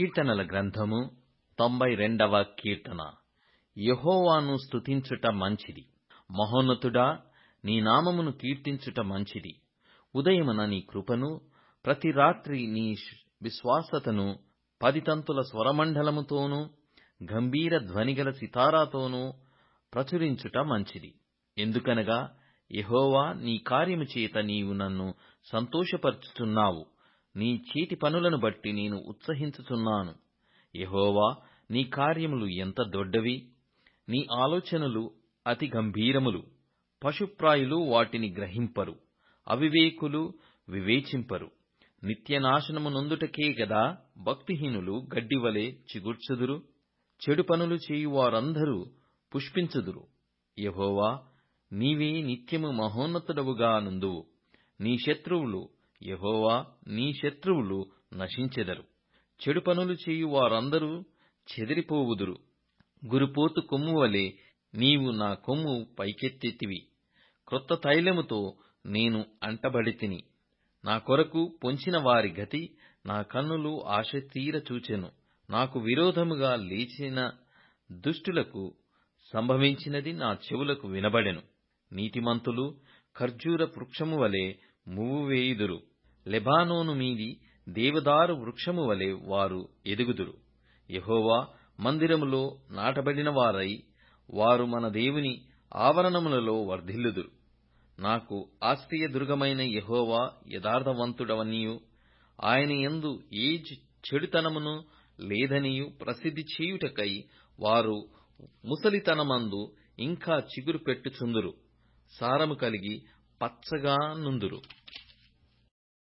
కీర్తనల గ్రంథము తొంభై రెండవ కీర్తన. యహోవాను స్తుతించుట మంచిది. మహోన్నతుడా నీ నామమును కీర్తించుట మంచిది. ఉదయమున నీ కృపను ప్రతి రాత్రి నీ విశ్వాసతను పదితంతుల స్వరమండలముతోనూ గంభీర ధ్వనిగల సితారాతోనూ ప్రచురించుట మంచిది. ఎందుకనగా యహోవా నీ కార్యము చేత నీవు నన్ను సంతోషపరుచుతున్నావు నీ చేతి పనులను బట్టి నేను ఉత్సహించుచున్నాను. యహోవా నీ కార్యములు ఎంత దొడ్డవి! నీ ఆలోచనలు అతి గంభీరములు. పశుప్రాయులు వాటిని గ్రహింపరు. అవివేకులు వివేచింపరు. నిత్యనాశనము నొందుటకే గదా భక్తిహీనులు గడ్డివలే చిగుర్చుదురు. చెడు పనులు చేయువారందరూ పుష్పించుదురు. యహోవా నీవే నిత్యము మహోన్నతుడవుగా నుందువు నీ శత్రువులు యెహోవా నీ శత్రువులు నశించెదరు. చెడు పనులు చేయు వారందరూ చెదిరిపోవుదురు. గురుపోతు కొమ్ము వలె నీవు నా కొమ్ము పైకెత్తెత్తివి. క్రొత్త తైలముతో నేను అంటబడితిని. నా కొరకు పొంచిన వారి గతి నా కన్నులు ఆశతీర చూచెను. నాకు విరోధముగా లేచిన దుష్టులకు సంభవించినది నా చెవులకు వినబడెను. నీతిమంతులు ఖర్జూర వృక్షము వలె మువ్వు వేయుదురు. లెబానోను మీది దేవదారు వృక్షము వలె వారు ఎదుగుదురు. యహోవా మందిరములో నాటబడిన వారై వారు మన దేవుని ఆవరణములలో వర్ధిల్లుదురు. నాకు ఆశ్రయ దుర్గమైన యహోవా యథార్థవంతుడవనియు. ఆయన యందు ఏ చెడుతనమును లేదనియు ప్రసిద్ధి చేయుటకై వారు ముసలితనమందు ఇంకా చిగురు పెట్టుచుందురు. సారము కలిగి పచ్చగా నుందురు.